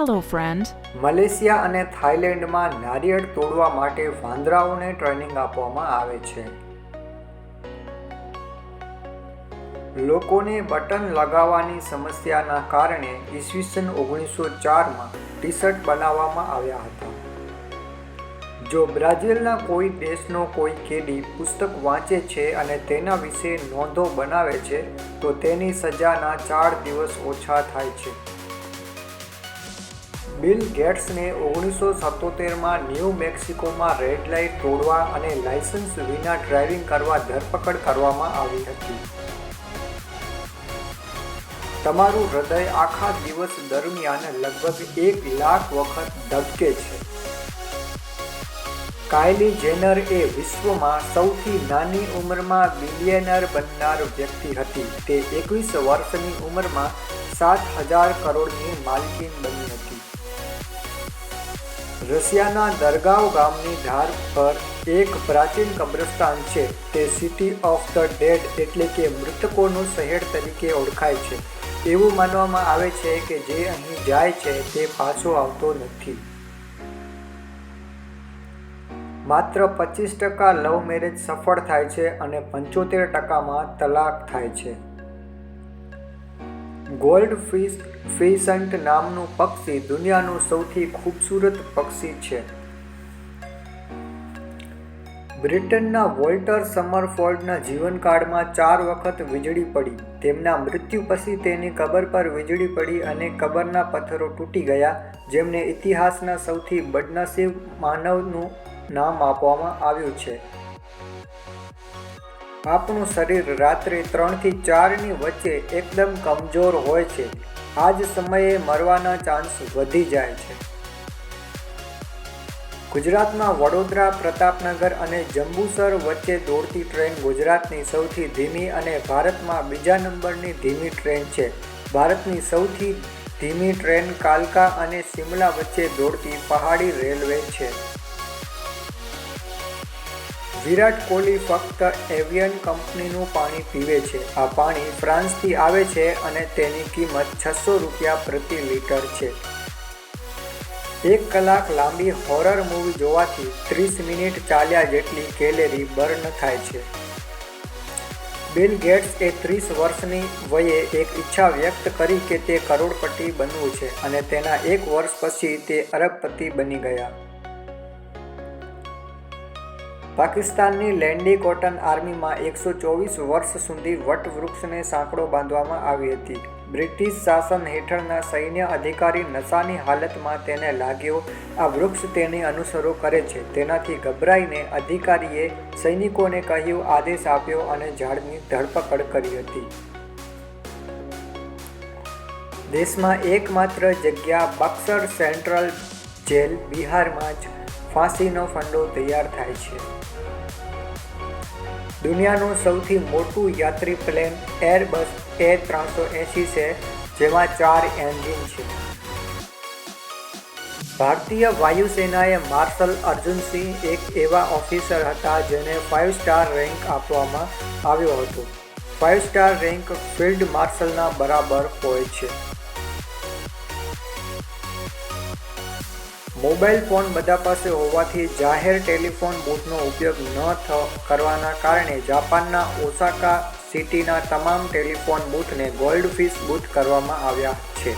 Hello, friend Malaysia અને થાઇલેન્ડમાં નારિયેળ તોડવા માટે વાંદરાઓને ટ્રેનિંગ આપવામાં આવે છે. લોકોને બટન લગાવવાની સમસ્યાના કારણે ઈસવીસન ઓગણીસો ચારમાં ટી શર્ટ બનાવવામાં આવ્યા હતા. જો બ્રાઝિલના કોઈ દેશનો કોઈ કેદી પુસ્તક વાંચે છે અને તેના વિશે નોંધો બનાવે છે તો તેની સજાના ચાર દિવસ ઓછા થાય છે. બિલ ગેટ્સને ઓગણીસો સત્તોતેરમાં ન્યૂ મેક્સિકોમાં રેડ લાઇટ તોડવા અને લાયસન્સ વિના ડ્રાઇવિંગ કરવા ધરપકડ કરવામાં આવી હતી. તમારું હૃદય આખા દિવસ દરમિયાન લગભગ એક લાખ વખત ધબકે છે. કાયલી જેનર એ વિશ્વમાં સૌથી નાની ઉંમરમાં બિલિયનર બનનાર વ્યક્તિ હતી. તે એકવીસ વર્ષની ઉંમરમાં સાત હજાર કરોડની માલકીન બની હતી. રશિયાના દરગાવ ગામની ધાર પર એક પ્રાચીન કબ્રસ્તાન છે. તે સિટી ઓફ ધ ડેડ એટલે કે મૃતકોનું શહેર તરીકે ઓળખાય છે. એવું માનવામાં આવે છે કે જે અહીં જાય છે તે પાછો આવતો નથી. માત્ર પચીસ ટકા લવ મેરેજ સફળ થાય છે અને પંચોતેર ટકામાં તલાક થાય છે. ગોલ્ડ ફિશ ફિસન્ટ નામનું પક્ષી દુનિયાનું સૌથી ખૂબસૂરત પક્ષી છે. બ્રિટનના વોલ્ટર સમરફોર્ડના જીવનકાળમાં ચાર વખત વીજળી પડી. તેમના મૃત્યુ પછી તેની કબર પર વીજળી પડી અને કબરના પથ્થરો તૂટી ગયા, જેમને ઇતિહાસના સૌથી બદનસીબ માનવનું નામ આપવામાં આવ્યું છે. આપણું શરીર રાત્રે ત્રણથી ચારની વચ્ચે એકદમ કમજોર હોય છે. આ જ સમયે મરવાના ચાન્સ વધી જાય છે. ગુજરાતમાં વડોદરા, પ્રતાપનગર અને જંબુસર વચ્ચે દોડતી ટ્રેન ગુજરાતની સૌથી ધીમી અને ભારતમાં બીજા નંબરની ધીમી ટ્રેન છે. ભારતની સૌથી ધીમી ટ્રેન કાલકા અને શિમલા વચ્ચે દોડતી પહાડી રેલવે છે. વિરાટ કોહલી ફક્ત એવિયન કંપનીનું પાણી પીવે છે. આ પાણી ફ્રાન્સથી આવે છે અને તેની કિંમત છસો રૂપિયા પ્રતિ લીટર છે. એક કલાક લાંબી હોરર મૂવી જોવાથી ત્રીસ મિનિટ ચાલ્યા જેટલી કેલેરી બર્ન થાય છે. બિલ ગેટ્સ એ ત્રીસ વર્ષની વયે એક ઈચ્છા વ્યક્ત કરી કે તે કરોડપતિ બનવું છે અને તેના એક વર્ષ પછી તે અરબપતિ બની ગયા. પાકિસ્તાનની લેન્ડી કોટન આર્મીમાં એકસો ચોવીસ વર્ષ સુધી વટવૃક્ષને સાંકળો બાંધવામાં આવી હતી. બ્રિટિશ શાસન હેઠળના સૈન્ય અધિકારી નશાની હાલતમાં તેને લાગ્યો. આ વૃક્ષ તેને અનુસરો કરે છે. તેનાથી ગભરાઈને અધિકારીએ સૈનિકોને કહ્યું, આદેશ આપ્યો અને ઝાડની ધરપકડ કરી હતી. દેશમાં એકમાત્ર જગ્યા બક્સર સેન્ટ્રલ જેલ બિહારમાં જ ફાંસીનો ફંડો તૈયાર થાય છે. દુનિયાનું સૌથી મોટું યાત્રી પ્લેન એરબસ એ ત્રણસો એંશી છે, જેમાં ચાર એન્જિન છે. ભારતીય વાયુસેનાએ માર્શલ અર્જુનસિંહ એક એવા ઓફિસર હતા જેને ફાઇવ સ્ટાર રેન્ક આપવામાં આવ્યો હતો. ફાઇવ સ્ટાર રેન્ક ફિલ્ડ માર્શલના બરાબર હોય છે. મોબાઈલ ફોન બધા પાસે હોવાથી જાહેર ટેલિફોન બૂથનો ઉપયોગ ન કરવાના કારણે જાપાનના ઓસાકા સિટીના તમામ ટેલિફોન બૂથને ગોલ્ડ ફિશ બૂથ કરવામાં આવ્યા છે.